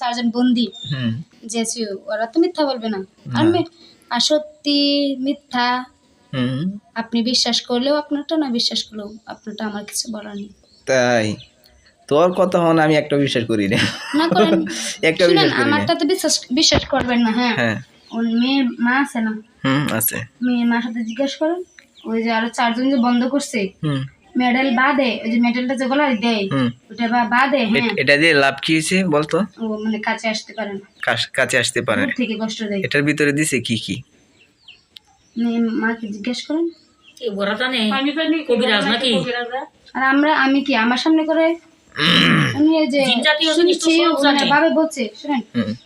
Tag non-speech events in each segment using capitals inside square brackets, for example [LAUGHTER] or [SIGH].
চারজন বন্দি। যেছি ওরা তো মিথ্যা বলবে না। আর সত্যি মিথ্যা। হুম। আপনি বিশ্বাস করলেও আপনারটা না বিশ্বাস করলেও আপনারটা আমার কিছু বলার নেই। তাই? তোর কথা হন আমি একটা বিশ্বাস করি না না করেন। [LAUGHS] একটা বিশ্বাস করি আমারটা তো বিশ্বাস বিশ্বাস করবেন না হ্যাঁ। হ্যাঁ। ওর মেয়ের মা আছে না? হুম আছে। মেয়ের মার সাথে জিজ্ঞেস করেন ওই যে আরও চারজন যে বন্ধ করছে হুম। মেডেল বাদে ওই যে মেডেলটা যে গলায় দেয় ওটা বা বাদে হ্যাঁ। এটা দিয়ে লাভ কি হয়েছে বলতো? ও মানে কাছে আসতে পারে না। কাছে আসতে পারে। দূর থেকে কষ্ট দেয়। এটার ভিতরে দিছে কি কি? মাকে জিজ্ঞেস করেন? বড়টা নেই আর আমরা আমি কি আমার সামনে করে? উনি যে বলছে শুনেন?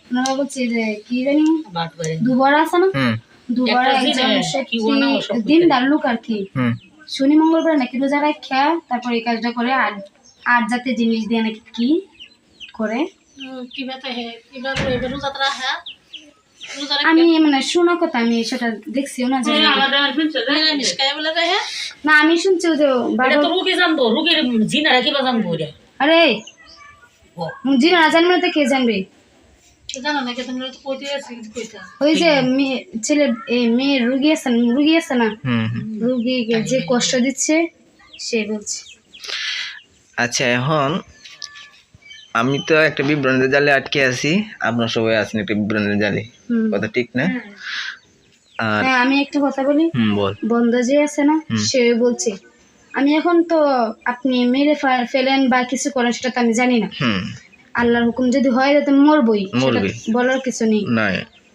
ওনারা বলছে যে কি জানি? বাদ করে আছে না? দুবরা একজন দিনে দিনদার লোক আর কি। শনি মঙ্গলবার নাকি রোজা রাখা তারপর এই কাজটা করে আর আর জাতীয় জিনিস দিয়ে নাকি কি করে? আমি মানে শোনা কথা আমি সেটা না জানি না আমি শুনছি যে বাবা এটা তো রুগী জানব রুগীর জিনারা কিবা জানব আরে ও। জিনা না জানবে না তো কে জানবে? ওই যে ছেলে মেয়ে রুগী আছে না? রুগী আছে না? হুম হুম। রুগীকে যে কষ্ট দিচ্ছে সে বলছে। আচ্ছা এখন আমি তো একটা বিভ্রান্তের জালে আটকে আছি। আপনার সবাই আছেন একটা বিভ্রান্তের জালে। হুম। কথা ঠিক না? আর হ্যাঁ আমি একটা কথা বলি। বন্ধ যে আছে না সে বলছে আমি এখন তো আপনি মেরে ফেলেন বা কিছু করেন সেটা তো আমি জানি না। হুম। আল্লাহর হুকুম যদি হয় তো মরবই বলার কিছু নেই।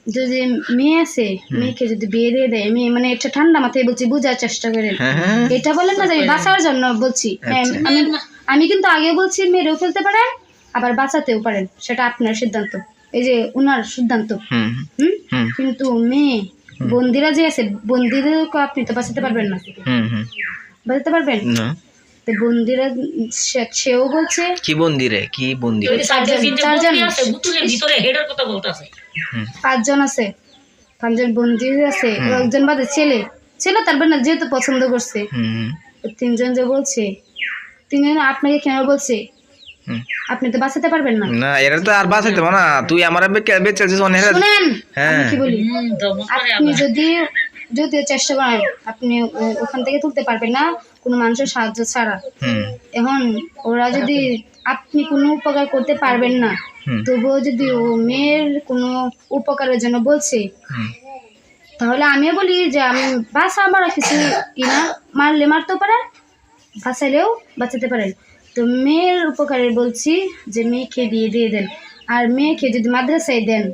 যদি মেয়ে আছে মেয়েকে যদি বিয়ে দিয়ে দেয় মেয়ে মানে এটা ঠান্ডা মাথায় বলছি বোঝার চেষ্টা করেন। হ্যাঁ হ্যাঁ এটা বলেন না যে আমি বাঁচার জন্য বলছি। হ্যাঁ আচ্ছা। আমি আমি কিন্তু আগে বলছি মেরেও ফেলতে পারেন আবার বাঁচাতেও পারেন। সেটা আপনার সিদ্ধান্ত। এই যে উনার সিদ্ধান্ত। হুম কিন্তু মেয়ে বন্দিরা যে আছে বন্দিদেরকে আপনি তো বাঁচাতে পারবেন না। হুম হুম। বাঁচাতে পারবেন? না। তো বন্দিরা সেও বলছে কি বন্দিরে? কি বন্দি? চারজন ভিতরে হেডের কথা বলতেছে। পাঁচজন আছে পাঁচজন বন্দি আছে একজন বাদে ছেলে। ছেলে তারপর না যেহেতু পছন্দ করছে। তিনজন যে বলছে তিনজন আপনাকে কেন বলছে? আপনি তো বাঁচাতে পারবেন না। না এরা তো আর বাঁচাইতে পারব না। তুই আমার বেঁচে বেঁচেছিস অনেক শুনেন হ্যাঁ। কি বলি? আপনি যদি যদি চেষ্টা করেন আপনি ওখান থেকে তুলতে পারবেন না। কোনো মানুষের সাহায্য ছাড়া। এখন ওরা যদি আপনি কোনো উপকার করতে পারবেন না তবুও যদি ও মেয়ের কোনো উপকারের জন্য বলছে তাহলে আমিও বলি যে আমি বাসা আমার কিছু কিনা মারলে মারতেও পারেন বাঁচাইলেও বাঁচাতে পারেন তো মেয়ের উপকারে বলছি যে মেয়েকে বিয়ে দিয়ে দেন। আর মেয়েকে যদি মাদ্রাসায় দেন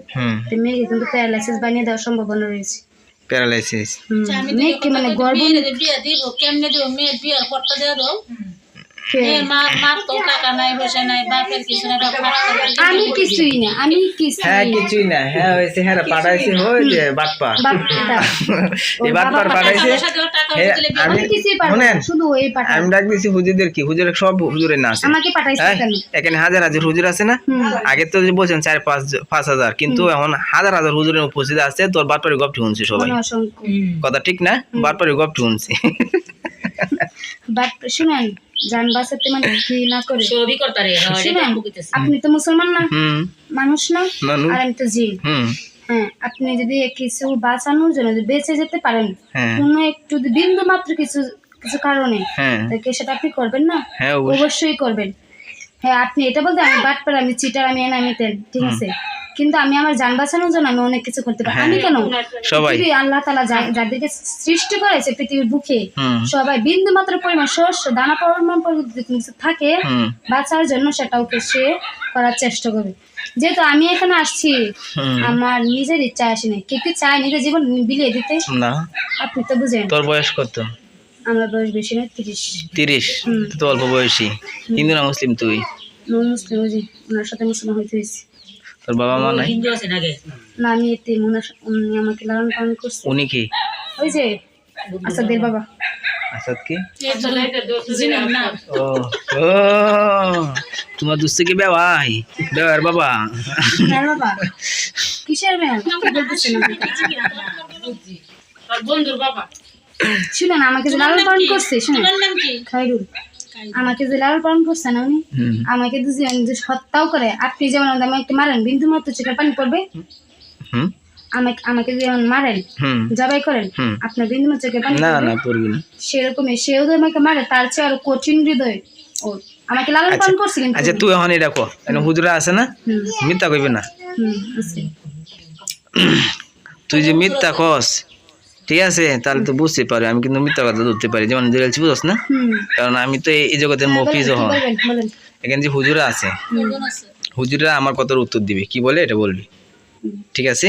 তো মেয়েকে কিন্তু প্যারালাইসিস বানিয়ে দেওয়ার সম্ভাবনা রয়েছে। প্যারালাইসিস। মেয়েকে মানে গর্ভ বিয়ে দিব কেমনে দিব? মেয়ের বিয়ের পট্টা দিয়ে আমি কিছুই না আমি কিছুই হ্যাঁ কিছুই না। হ্যাঁ হয়েছে হ্যাঁ পাঠাইছে হয়েছে বাটপা এই বাটপার পাঠাইছে। সাথেও টাকা হ্যাঁ, দিলে আমি আমি কিছুই পারব না, শুনেন শুধু ওই পাঠা আমি ডাক দিছি হুজুরদের কি? হুজুরের সব হুজুরের না আছে। হ্যাঁ, এখানে হাজার হাজার হুজুর আছে না। আগে তো বলছেন চার পাঁচ পাঁচ হাজার কিন্তু এখন হাজার হাজার হুজুরের উপস্থিত আছে তোর বাটপারি গপটি শুনছি সবাই। কথা ঠিক না? বাটপারি গপটি শুনছি। বাট শুনেন যান বাঁচাতে মানে কি না করে? সবই করতারে হ্যাঁ, শুনেন আপনি তো মুসলমান না? মানুষ না? আর আমি তো জি হ্যাঁ আপনি যদি কিছু বাঁচানোর জন্য যদি বেঁচে যেতে পারেন কোন কোনো একটু বিন্দু মাত্র কিছু কিছু কারণে হ্যাঁ। সেটা আপনি করবেন না? হ্যাঁ অবশ্যই করবেন। হ্যাঁ আপনি এটা বলতে আমি বাট পার আমি চিটার আমি এনা নিতেন ঠিক আছে? কিন্তু আমি আমার যান বাঁচানোর জন্য আমি অনেক কিছু করতে পারি। আমি কেন? সবাই। আল্লাহ তালা যাদেরকে সৃষ্টি করেছে পৃথিবীর বুকে সবাই বিন্দু মাত্র পরিমাণ শস্য দানা পরিমাণ পরিমাণ থাকে বাঁচার জন্য সেটা ওকে সে করার চেষ্টা করবে। যেহেতু আমি এখানে আসছি আমার নিজের ইচ্ছা আসে নাই। কে কি চায় নিজের জীবন বিলিয়ে দিতে? না। আপনি তো বুঝেন। তোর বয়স কত? আমার বয়স বেশি না তিরিশ। তিরিশ? তো অল্প বয়সী। হিন্দু না মুসলিম তুই? মুসলিম ওই ওনার সাথে মুসলিম হইতে হয়েছে তোর বাবা মা নাই হিন্দু আছে নাকি না আমি এতে উনি আমাকে লালন পালন করছে উনি কি ওই যে আসাদের বাবা আসাদ কি ও ও তোমার দুস্থ কি বেওয়াই বেওয়ার বাবা হ্যাঁ বাবা কিসের বন্ধুর বাবা শুনেন আমাকে লালন পালন করছে শুনেন তোমার নাম কি খাইরুল আমাকে যে লালন পালন করছে না উনি আমাকে যদি যে হত্যাও করে আপনি যেমন আমাকে মারেন বিন্দু মতো চোখের পানি পড়বে। আমাকে আমাকে যেমন মারেন জবাই করেন আপনার বিন্দু মতো চোখের পানি না পড়বে? না পড়বি না। সেরকমই সেও তো আমাকে মারে তার চেয়ে আরও কঠিন হৃদয়। ও আমাকে লালন আচ্ছা পালন করছে কিন্তু আচ্ছা তুই এখন এটা কো এনে হুজুরা আছে না? মিথ্যা কইবি না। তুই যে মিথ্যা কস ঠিক আছে তাহলে তো বুঝতে পারি আমি কিন্তু মিথ্যা কথা ধরতে পারি যেমন জেলছি বুঝছ না? কারণ আমি তো এই- জগতের মফিজ হন এখানে যে হুজুরা আছে হুজুরা আমার কথার উত্তর দিবে কি বলে এটা বলবি? ঠিক আছে?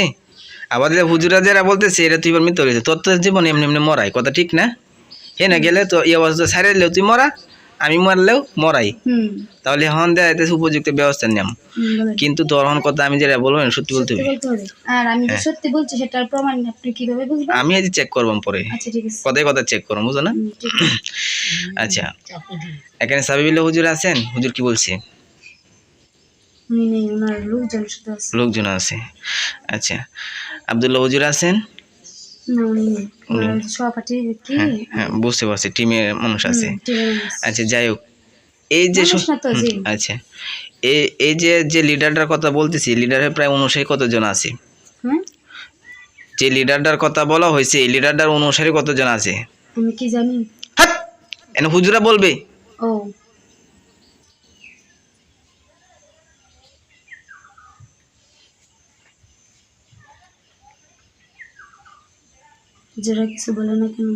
আবার যে হুজুরা যারা বলতেছে এটা তুই এবার মিথ্যা বলেছে তোর তো জীবন এমনি এমনি মরাই কথা ঠিক না? হ্যাঁ না গেলে তো এই অবস্থা দিলেও তুই মরা আমি মরলেও মরাই। তাহলে হন দেয় উপযুক্ত ব্যবস্থা নিলাম কিন্তু তোর কথা আমি যেটা বলব সত্যি বলতে হবে। আর আমি যে সত্যি বলছি সেটার প্রমাণ আপনি কীভাবে বুঝবেন? আমি আজ চেক করব পরে। আচ্ছা কথায় কথা চেক করব বুঝো না? [LAUGHS] আচ্ছা। এখানে সাবিবিল্লা হুজুর আছেন? হুজুর কি বলছে? লোকজন আছে। আচ্ছা। আবদুল্লাহ হুজুর আছেন? কি? হ্যাঁ হ্যাঁ বুঝতে পারছি টিমের মানুষ আছে। আচ্ছা যাই হোক এই যে আচ্ছা এই যে যে লিডারটার কথা বলতেছি লিডারের প্রায় অনুসারী কতজন আছে? যে লিডারটার কথা বলা হয়েছে এই লিডারটার অনুসারী কতজন আছে? আমি কি জানি! হুজুরা বলবে। ও। যারা কিছু বলে না কেন?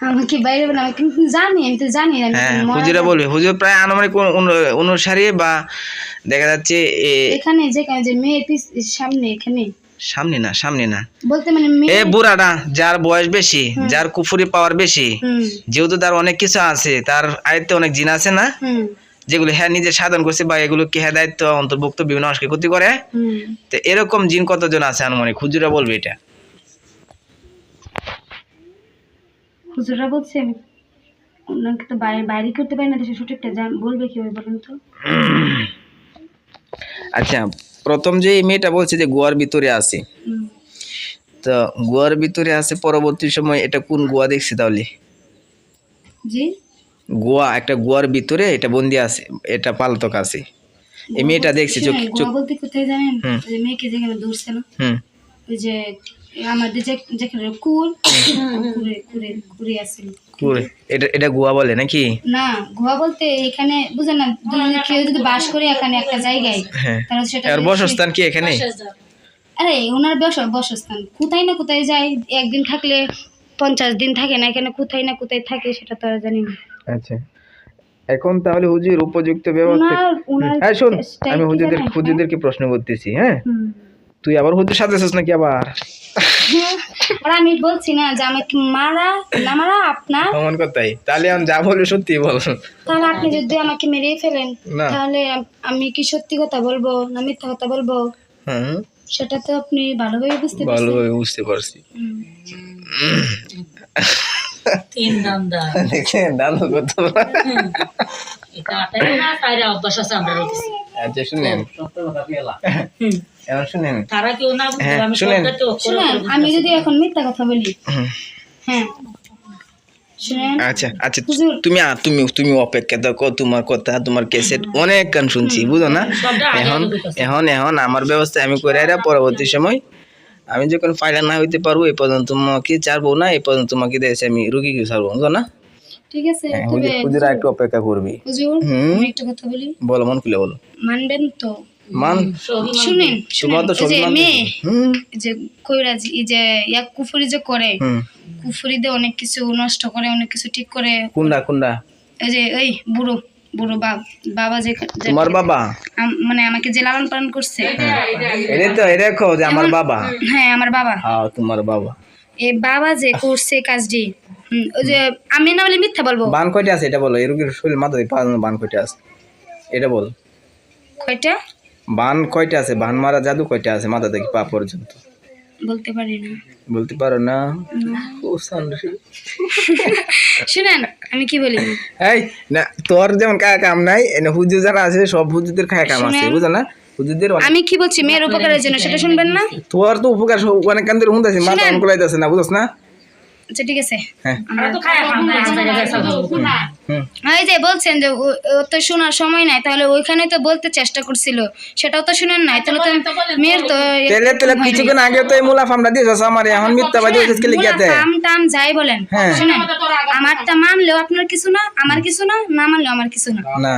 আমাকে বাইরে বলে আমি কিন্তু জানি আমি তো জানি আমি হ্যাঁ হুজুরা বলবে হুজুর প্রায় আনুমানিক অনু- অনু- বা দেখা যাচ্ছে এখানে যেখানে যে মেয়ে সামনে এখানে। সামনে না সামনে না। বলতে মানে এ বুড়াটা যার বয়স বেশি যার কুফুরি পাওয়ার বেশি যেহেতু তার অনেক কিছু আছে তার আয়ত্তে অনেক জিন আছে না? যেগুলো হ্যাঁ নিজে সাধন করছে বা এগুলো কি হ্যাঁ দায়িত্ব অন্তর্ভুক্ত বিভিন্ন মানুষকে ক্ষতি করে? তো এরকম জিন কতজন আছে আনুমানিক? হুজুরা বলবে এটা। হুজুরা বলছে আমি ওনাকে তো বাইরে বাইরে করতে পারি না দেশে সঠিকটা বলবে কীভাবে বলেন তো? আচ্ছা প্রথম যে মেয়েটা বলছে যে গোয়ার ভিতরে আছে। তো গোয়ার ভিতরে আছে পরবর্তী সময় এটা কোন গোয়া দেখছি তাহলে? জি? গোয়া একটা গোয়ার ভিতরে এটা বন্দি আছে এটা পালতক আছে। এই মেয়েটা দেখছি চোখ চোখ বলতে কোথায় জানেন। যে মেয়েকে যেখানে দৌড়ছে না? হুম। ওই যে আমাদের যে যেখানে কুল আসছিল। এটা এটা গোয়া বলে নাকি? না গোয়া বলতে এখানে বুঝেন না কেউ যদি বাস করে এখানে একটা জায়গায় হ্যাঁ। তাহলে সেটা আর বসস্থান কি এখানে? আরে ওনার বস বসস্থান। কোথায় না কোথায় যায় একদিন থাকলে পঞ্চাশ দিন থাকে না এখানে কোথায় না কোথায় থাকে সেটা তো আর জানি না। আচ্ছা। এখন তাহলে হুজুর উপযুক্ত ব্যবস্থা হ্যাঁ শোন আমি হুজুরদের হুজুরদেরকে প্রশ্ন করতেছি হ্যাঁ? তুই আবার হুজুর সাথে আছিস নাকি আবার? [LAUGHS] আমি বলছি না যে আমাকে মারা না মারা আপনার? এমন কথাই। তাহলে আমি যা বলবি সত্যি বল। তাহলে আপনি যদি আমাকে মেরেই ফেলেন তাহলে আমি কি সত্যি কথা বলব না মিথ্যা কথা বলব? হ্যাঁ সেটা তো আপনি ভালোভাবে বুঝতে পারছেন। ভালোভাবে বুঝতে পারছি। হুম। [LAUGHS] তিন দান্দা দেখছেন দাদু কত এটা আটাই না তাইরা অভ্যাস আছে আমরা রেখেছি আচ্ছা শুনেন। এখন শুনেন। তারা কেউ না হ্যাঁ, আমি শুনেন। যদি এখন মিথ্যা কথা বলি। হ্যাঁ। আচ্ছা আচ্ছা তুমি তুমি তুমি অপেক্ষা দেখো তোমার কথা তোমার ক্যাসেট অনেক গান শুনছি বুঝো না? এখন এখন এখন আমার ব্যবস্থা আমি করে পরবর্তী সময় আমি যখন ফাইনাল না হইতে পারব এই পর্যন্ত তোমাকে চারবো না এই পর্যন্ত তোমাকে দিয়েছে আমি রুগীকে ছাড়বো বুঝো না? ঠিক আছে হ্যাঁ, তবে হুজুর হুজুর একটু অপেক্ষা করবি। হুজুর আমি একটা কথা বলি। বলো মন খুলে বলো। মানবেন তো? মান শুনেন তোমার তো সবই যে মানতেছি। মেয়ে হুম? এই যে কইরাজ এই যে এক কুফুরি যে করে কুফুরি দিয়ে অনেক কিছু নষ্ট করে অনেক কিছু ঠিক করে কোনটা কোনটা এই যে এই বুড়ো। বুড়ো বাপ বাবা যে তোমার বাবা? মানে আমাকে যে লালন পালন করছে। এটা তো এটা যে আমার বাবা। হ্যাঁ আমার বাবা। হ্যাঁ তোমার বাবা। এই বাবা যে করছে কাজটি ওই যে আমি না বলে মিথ্যা বলব? বান কয়টা আছে? এটা বলো এই রুগীর শরীর মাথা দিয়ে বান কয়টা আছে? এটা বল। কয়টা? বান কয়টা আছে? বান মারা জাদু কয়টা আছে মাথা থেকে পা পর্যন্ত? বলতে পারি না। বলতে পারো না। শুনেন আমি কি বলি? এই না তোর যেমন কায়া কাম নাই এনে হুজুর যারা আছে সব হুজুরদের কায়া কাম আছে। বুঝো না? হুজুরদের আমি কি বলছি মেয়ের উপকারের জন্য সেটা শুনবেন না? তোর তো উপকার অনেক কান্দের হুন্দাছে মাথা অন অনকুলাইতেছে না বুঝছ না? আচ্ছা ঠিক আছে। হ্যাঁ। যে বলছেন যে ও- তো শোনার সময় নাই তাহলে ওইখানে তো বলতে চেষ্টা করছিল সেটাও তো শুনেন নাই তাহলে তো মেয়ের তো তেলে তেলে কিছুক্ষণ আগে তো এই মুলাফ আমরা দিয়েছ আমার এখন মিথ্যাবাদী হয়েছে কে লিখিয়াতে কাম টাম যাই বলেন হ্যাঁ। শুনেন। আমারটা মানলেও আপনার কিছু না আমার কিছু না না মানলেও আমার কিছু না। না।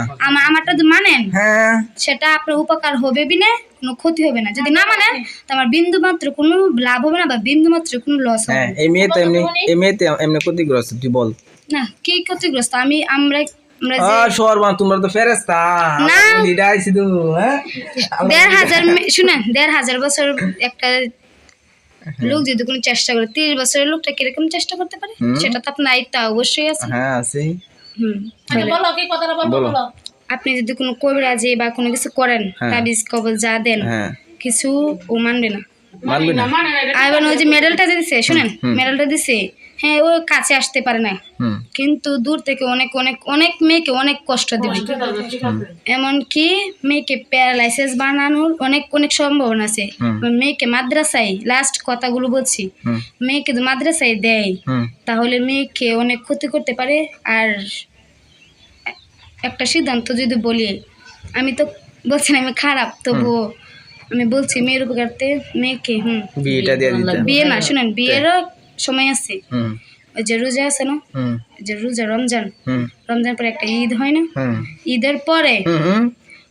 আমারটা যদি মানেন। হ্যাঁ। সেটা আপনার উপকার হবে বিনে কোনো ক্ষতি হবে না। যদি না মানেন তো আমার বিন্দু মাত্র কোনো লাভ হবে না বা বিন্দু মাত্র কোনো লস হবে হ্যাঁ না। এই মেয়ে তো এমনি এই মেয়ে তো এমনি ক্ষতিগ্রস্ত তুই বল। না কি ক্ষতিগ্রস্ত? আমি আমরা তোমরা তো ফেরেস্তা না। লিডা আইছি হ্যাঁ? দেড় হাজার মে- শুনেন দেড় হাজার বছর একটা লোক যদি কোনো চেষ্টা করে তিরিশ বছরের লোকটা কীরকম চেষ্টা করতে পারে? সেটা তো আপনার আয়ত্তা অবশ্যই আছে। হ্যাঁ আছি হুম বলো কি কথাটা বলো। আপনি যদি কোনো কবিরাজি বা কোনো কিছু করেন হ্যাঁ। তাবিজ কবল যা দেন হ্যাঁ। কিছু ও মানবে না। মানবি না। আর ওই যে মেডেলটা দিছে শুনেন মেডেলটা দিছে হ্যাঁ ও কাছে আসতে পারে না। কিন্তু দূর থেকে অনেক অনেক অনেক মেয়েকে অনেক কষ্ট দিবে। এমনকি মেয়েকে প্যারালাইসিস বানানোর অনেক অনেক সম্ভাবনা আছে। মেয়েকে মাদ্রাসায় লাস্ট কথাগুলো বলছি। মেয়েকে মাদ্রাসায় দেয় তাহলে মেয়েকে অনেক ক্ষতি করতে পারে। আর একটা সিদ্ধান্ত যদি বলি আমি তো বলছি না আমি খারাপ তবুও আমি বলছি মেয়ের উপকারতে মেয়েকে হুম। বিয়েটা দিয়ে দিতে। বিয়ে না শুনেন বিয়েরও সময় আছে। ওই যে রোজা আছে না? হুম। যে রোজা রমজান। রমজান পরে একটা ঈদ হয় না? ঈদের পরে?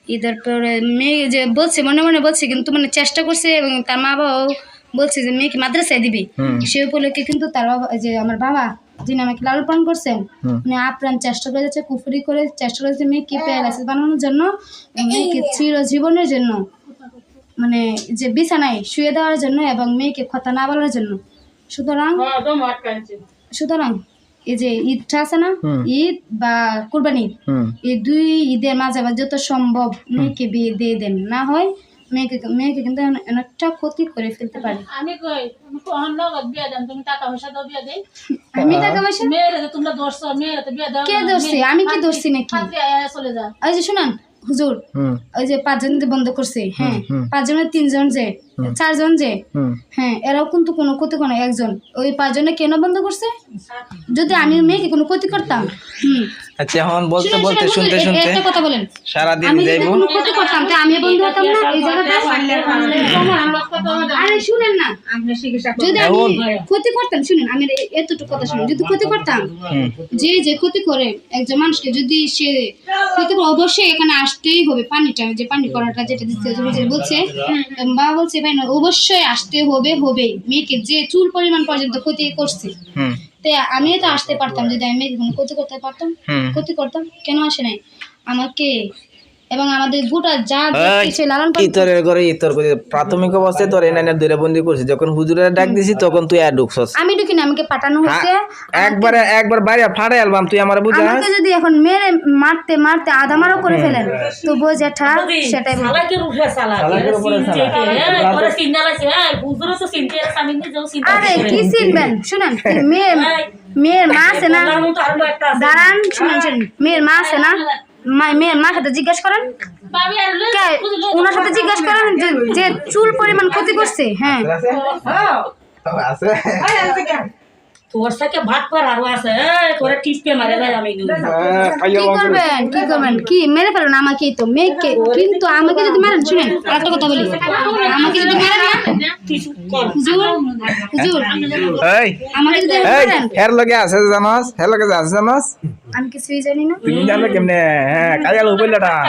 ঈদের পরে মেয়ে যে বলছে মনে মনে বলছে কিন্তু মানে চেষ্টা করছে এবং তার মা বাবাও বলছে যে মেয়েকে মাদ্রাসায় দিবি? সে উপলক্ষে কিন্তু তার বাবা যে আমার বাবা যিনি আমাকে লালন পালন করছেন উনি আপ্রাণ চেষ্টা করে যাচ্ছে কুফুরি করে চেষ্টা করেছে মেয়েকে প্যারালাইসিস বানানোর জন্য মেয়েকে চিরজীবনের জন্য মানে যে বিছানায় শুয়ে দেওয়ার জন্য এবং মেয়েকে কথা না বলার জন্য। সুতরাং সুতরাং এই যে ঈদটা আছে না ঈদ বা কুরবানি এই দুই ঈদের মাঝে যত সম্ভব মেয়েকে বিয়ে দিয়ে দেন। না হয় মেয়েকে মেয়েকে কিন্তু অনেকটা ক্ষতি করে ফেলতে পারে। আমি কই আমি কখন দেন তুমি টাকা পয়সা দাও বিয়ে দেই। আমি টাকা পয়সা? মেয়েরা তোমরা দোষছ মেয়েরা তো বিয়ে দাও কে ধরছি? আমি কি ধরছি নাকি? চলে যা। ওই যে শুনান হুজুর ওই যে পাঁচজন বন্ধ করছে হ্যাঁ। পাঁচজনের তিনজন যে চারজন যে হ্যাঁ এরাও কিন্তু কোনো ক্ষতি করে একজন। ওই পাঁচজনে কেন বন্ধ করছে? যদি আমি মেয়েকে কোনো ক্ষতি করতাম হুম আচ্ছা এখন বলতে বলতে শুনতে শুনতে আমি যদি যাইবো। কোনো ক্ষতি করতাম তো আমি বন্ধ হতাম না এই জায়গাটা আরে শুনেন না। যদি আমি ক্ষতি করতাম শুনেন আমি এতটুকু কথা শুনুন যদি ক্ষতি করতাম যে যে ক্ষতি করে একজন মানুষকে যদি সে ক্ষতি করে অবশ্যই এখানে আসতেই হবে পানিটা যে পানি করাটা যেটা দিচ্ছে বলছে বাবা বলছে ভাই অবশ্যই আসতে হবে হবে মেয়েকে যে চুল পরিমাণ পর্যন্ত ক্ষতি করছে তাই আমিও তো আসতে পারতাম যদি আমি ক্ষতি করতে পারতাম ক্ষতি করতাম কেন আসে নাই? আমাকে এবং আমাদের গোটা যা সে লালন পালন ইতরের ঘরে ইতর করে প্রাথমিক অবস্থায় তোর এনাইনা দূরে বন্দি করছিস যখন হুজুরের ডাক দিছি তখন তুই আর ঢুকছস। আমি ঢুকি না আমাকে পাঠানো হচ্ছে। একবার একবার বাইরে ফাড়ে অ্যালবাম তুই আমার বুঝাস আমাকে যদি এখন মেরে মারতে মারতে আধা মারও করে ফেলেন তো বউ জ্যাঠা সেটাই। সালাকের উঠে সালাক। সালাকের উপরে চিনতে সালাক। কে এই করে চিন্তা লাগছে এই হুজুরও তো চিনতে আমি নিজেও চিন্তা আরে কি চিনবেন শুনেন কি মেয়ে মেয়ের মা আছে না? দাঁড়ান শুনেন শুনেন। মেয়ের মা আছে না? মেয়ের মার সাথে জিজ্ঞাসা করেন। ওনার সাথে জিজ্ঞেস করেন যে- যে চুল পরিমাণ ক্ষতি করছে হ্যাঁ। আছে? তোর সাথে ভাত পর আরও আছে তোরে টিপকে মারে ভাই আমি কি করবেন কি করবেন কি মেরে ফেলেন আমাকে তো মেয়েকে কিন্তু আমাকে যদি মারেন শুনেন একটা কথা বলি আমাকে যদি মারেন হুজুর হুজুর এই আমাকে যদি মারেন হের লগে আছে জানাস হের লগে আছে জানাস আমি কিছুই জানি না তুমি কেমনে হ্যাঁ কাজাল হ্যাঁ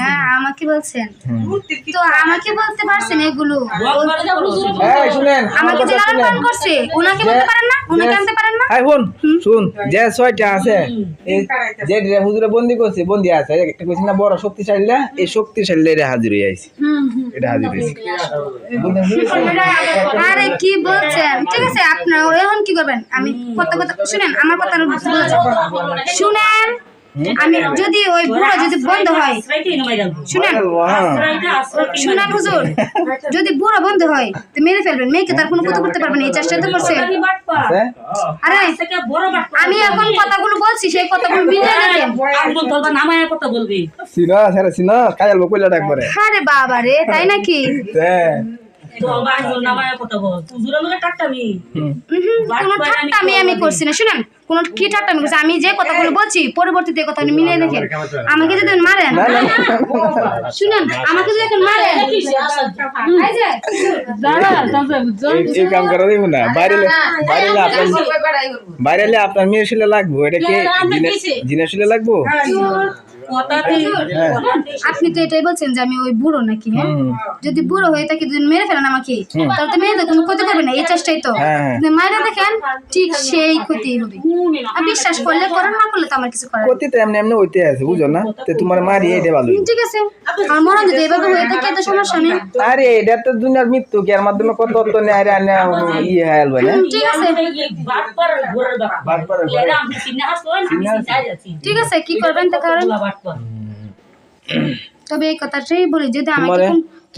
না আমাকে বলছেন তো আমাকে বলতে পারছেন এগুলো শুনেন আমার আমাকে যে কথা লালন শুনেন পালন করছে ওনাকে বলতে পারেন না? ওনাকে আনতে পারেন না? এই শুন শুন যে ছয়টা আছে যে রে হুজুরে বন্দি করছে বন্দি আছে একটা কইছি না বড় শক্তিশালী না এই শক্তিশালী হাজির আইছে। এটা হাজির আরে কি বলছেন? ঠিক আছে আপনার এখন কি করবেন? আমি কথা কথা শুনেন আমার কথা শুনেন। আমি যদি ওই বুড়ো যদি বন্ধ হয় শুনেন। শুনেন হুজুর যদি বুড়ো বন্ধ হয় তো মেরে ফেলবেন মেয়েকে তার কোনো ক্ষতি করতে পারবেন না এই চেষ্টা তো করছে। বাটপা। আরে বাটপা আমি এখন কথাগুলো বলছি সেই কথাগুলো দেখেন কথা বলবি। সিনা সেরা সিনা একবারে। আরে বাবা রে তাই নাকি? তে। আমি করছি না শুনেন কোনো কি ঠাট্টামি করছি আমি যে কথাগুলো বলছি পরবর্তীতে কথাগুলো মিলিয়ে দেখেন আমাকে যদি মারেন শুনেন আমাকে যদি এখন মারেন এই যে, এই- এই কাম করা দেবো না বাইরে বাইরে আপনার বাইরে আপনার মেয়ে শুলে লাগবো এটা কি জিনা শুলে লাগবো আপনি তো এটাই বলছেন যে আমি ওই বুড়ো নাকি হ্যাঁ? হুম। যদি বুড়ো হয়ে থাকি যদি মেরে ফেলেন আমাকে তাহলে তো মেয়েদের কোনো ক্ষতি করবে না এই চেষ্টাই তো। হ্যাঁ, হ্যাঁ। মায়েরা দেখেন ঠিক সেই ক্ষতি হবে। আর বিশ্বাস করলে করেন না করলে তো আমার কিছু করার নেই। কতি তো এমনি এমনি হইতে আছে বুঝো না? তো তোমার মারি এটা ভালো। ঠিক আছে। আমার মনে হয় যদি এভাবে হয়ে থাকে তো সমস্যা নেই। আরে এটা তো দুনিয়ার মৃত্যু কি এর মাধ্যমে কত অর্থ নেই আরে আনে ইয়ে হয়ে আলবে না? ঠিক আছে। ঠিক আছে কি করবেন তা করেন তবে এই কথাটাই বলি যদি আমাকে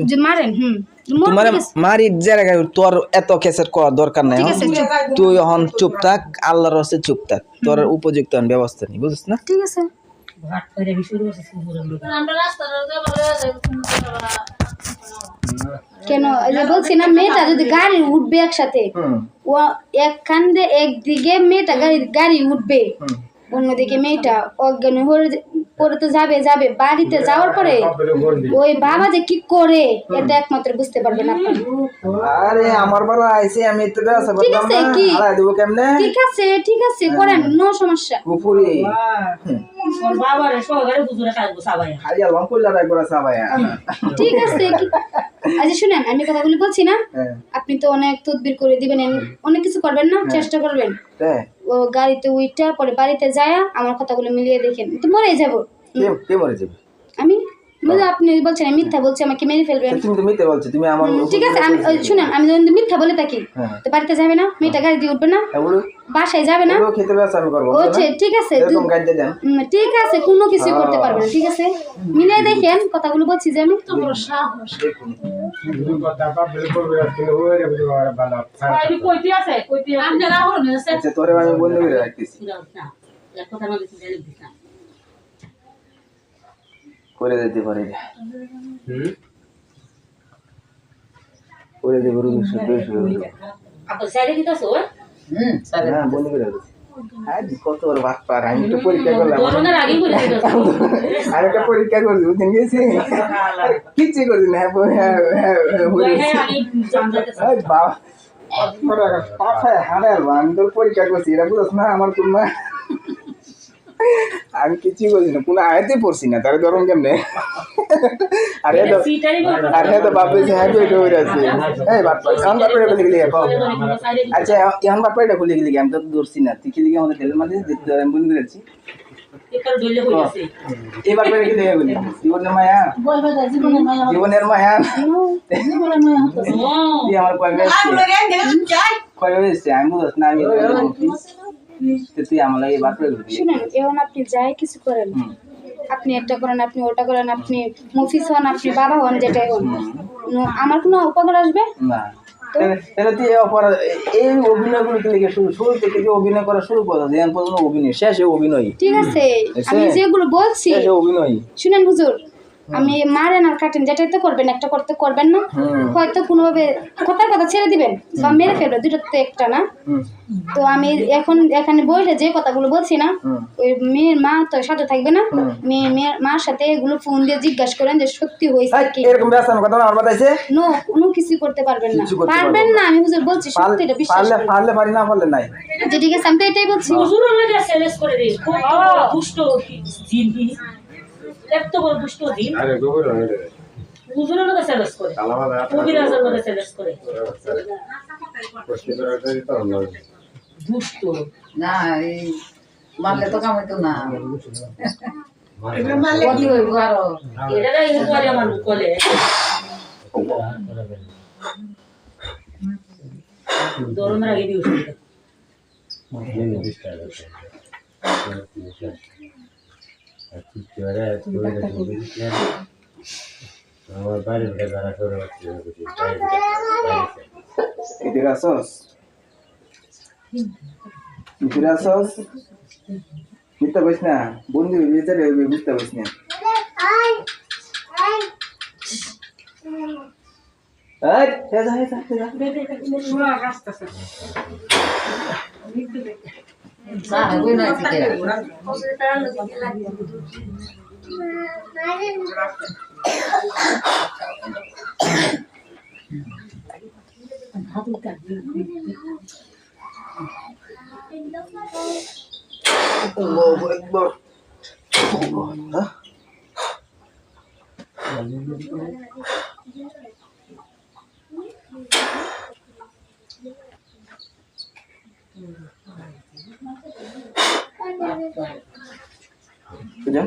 যে মারেন হুম। তোমার মারি জায়গা তোর এত কেসের করার দরকার নাই হ্যাঁ? আছে, চুপ। তুই এখন চুপ থাক আল্লাহর হস্তে চুপ থাক। তোর উপযুক্ত ব্যবস্থা নেই বুঝছিস না? ঠিক আছে। কেন? বলছি না মেয়েটা যদি গাড়ি উঠবে একসাথে ও এক কান্দে একদিকে মেয়েটা গাড়ি গাড়ি উঠবে। অন্যদিকে মেয়েটা অজ্ঞান হয়ে পরে তো যাবে যাবে। বাড়িতে যাওয়ার পরে ওই বাবা যে কি করে এটা একমাত্র বুঝতে পারবেন আপনি আরে আমার বেলা আইছে আমি তো ব্যবস্থা ঠিক আছে, কি? দেবো কেমনে? ঠিক আছে ঠিক আছে করেন নো সমস্যা। পুকুরি। ওর বাবার সহকারে হুজুরে কাজ সাবাই খালি আলবাম কইলা রাখব সাবাই ঠিক আছে কি আচ্ছা শুনেন আমি কথাগুলি বলছি না। হ্যাঁ। আপনি তো অনেক তদবির করে দিবেন অনেক কিছু করবেন না? চেষ্টা করবেন। তাই? ও গাড়িতে উইটা পরে বাড়িতে যায় আমার কথাগুলো মিলিয়ে দেখেন। তো মরে যাব। কে মরে যাবে? আমি? বুঝলে আপনি বলছেন আমি মিথ্যা বলছি আমাকে মেরে ফেলবেন তুমি তো মিথ্যে বলছো তুমি আমার ঠিক আছে আমি শুনেন আমি যদি মিথ্যা বলে থাকি হ্যাঁ। তো বাড়িতে যাবে না? মেয়েটা গাড়ি দিয়ে উঠবে না? বাসায় যাবে না? খেতে আমি করব ও ঠিক- ঠিক আছে ঠিক আছে কোনো কিছু করতে পারবে না ঠিক আছে? মিলিয়ে দেখেন কথাগুলো বলছি যে আমি আমি কইতে আছে কইতে আছে। আপনারা হলেন আচ্ছা তোরে আমি বন্ধ করে রাখতেছি। কথা জানি না করে দিতে পারে। করে দেবো হ্যাঁ করে হ্যাঁ পার আমি তো পরীক্ষা করলাম। করোনার আগে করে দিতাছো আর একটা পরীক্ষা করছি বুঝছেন গেছি কিচ্ছু করছি না হ্যাঁ হ্যাঁ হ্যাঁ আমি বাবা পরীক্ষা করছি এটা বুঝছ না আমার কোন মা? আমি কিছুই বলছি না কোনো আয়াতে পড়ছি না তাহলে ধরুন কেমনে? আরে তো আরে তো বাপ বেশি হ্যাঁ বেটো হয়ে আছে। এই বাপ এখন বাপ খুলে গেলি আচ্ছা এখন বাপ পেটে খুলে গেলি আমি তো ধরছি না। তুই খেলি আমাদের মাঝে আমি বন্ধ আছে? বাপ পেটে জীবনের মায়া। জীবনের মায়া তুই আমার কয় কয় আমি বুঝছ না আমি তুই আমার লাগে বাপ পেটে শুনেন এখন আপনি যাই কিছু করেন আপনি একটা করেন আপনি ওটা করেন আপনি মফিস হন আপনি বাবা হন যেটাই হন আমার কোনো উপকার আসবে? না। তাহলে তাহলে তুই অপরাধ এই অভিনয়গুলো লিখে শুরু? শুরু থেকে যে অভিনয় করা শুরু করো যে পর্যন্ত অভিনয় শেষে অভিনয়। ঠিক আছে। আমি যেগুলো বলছি অভিনয়। শুনেন হুজুর আমি মারেন আর কাটেন যেটাই তো করবেন একটা করতে করবেন না। হয়তো কোনোভাবে কথার কথা ছেড়ে দিবেন বা মেরে ফেলবে দুটো তো একটা না। তো আমি এখন এখানে বসে যে কথাগুলো বলছি না ওই মেয়ের মা তো সাথে থাকবে না। মেয়ে মেয়ের মার সাথে এগুলো ফোন দিয়ে জিজ্ঞাসা করেন যে সত্যি হয়েছে কি? এরকম ব্যস্ত কথা আমার বাতাইছে নো কোনো কিছু করতে পারবেন না। পারবেন না। আমি হুজুর বলছি সত্যিটা বিশ্বাস পারলে পারলে পারি না পারলে নাই। যে ঠিক আছে আমি তো এটাই বলছি। হুজুরের লগে সেলেস করে দে খুব দুষ্ট জিন এত বড় দুষ্ট জিন হুজুরের লগে সেলেস করে। কবিরাজের লগে সেলেস করে। দুষ্ট। না এই মারলে তো কামাইতো না। আরও? এই করে আমার দরনের আগে দিও শুনতে এদিকে আসস এদিকে আসস মিথ্যা কইস না বন্ধু বিচারে মিথ্যা কইস না এই, এই যা, এই যা, এই যা। না কই নাই থেকে আল্লাহু আকবার। হ্যাঁ? বুঝলেন?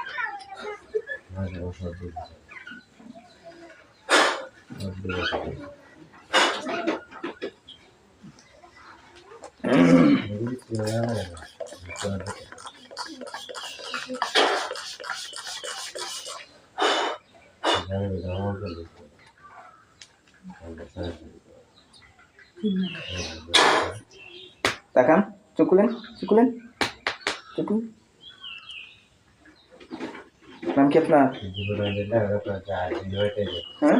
আমরা রাহুল না আতরা মানে তাকান চোখ খুলেন চোখ খুলেন চোখ খুলেন নাম কি আপনার হ্যাঁ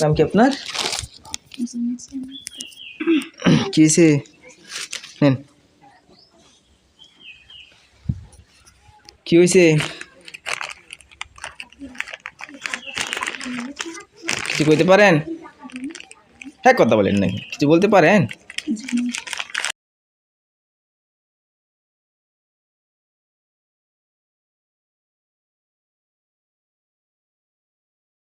নাম কি আপনার কি হয়েছে নেন কি হয়েছে কিছু কইতে পারেন হ্যাঁ কথা বলেন নাকি? কিছু বলতে পারেন?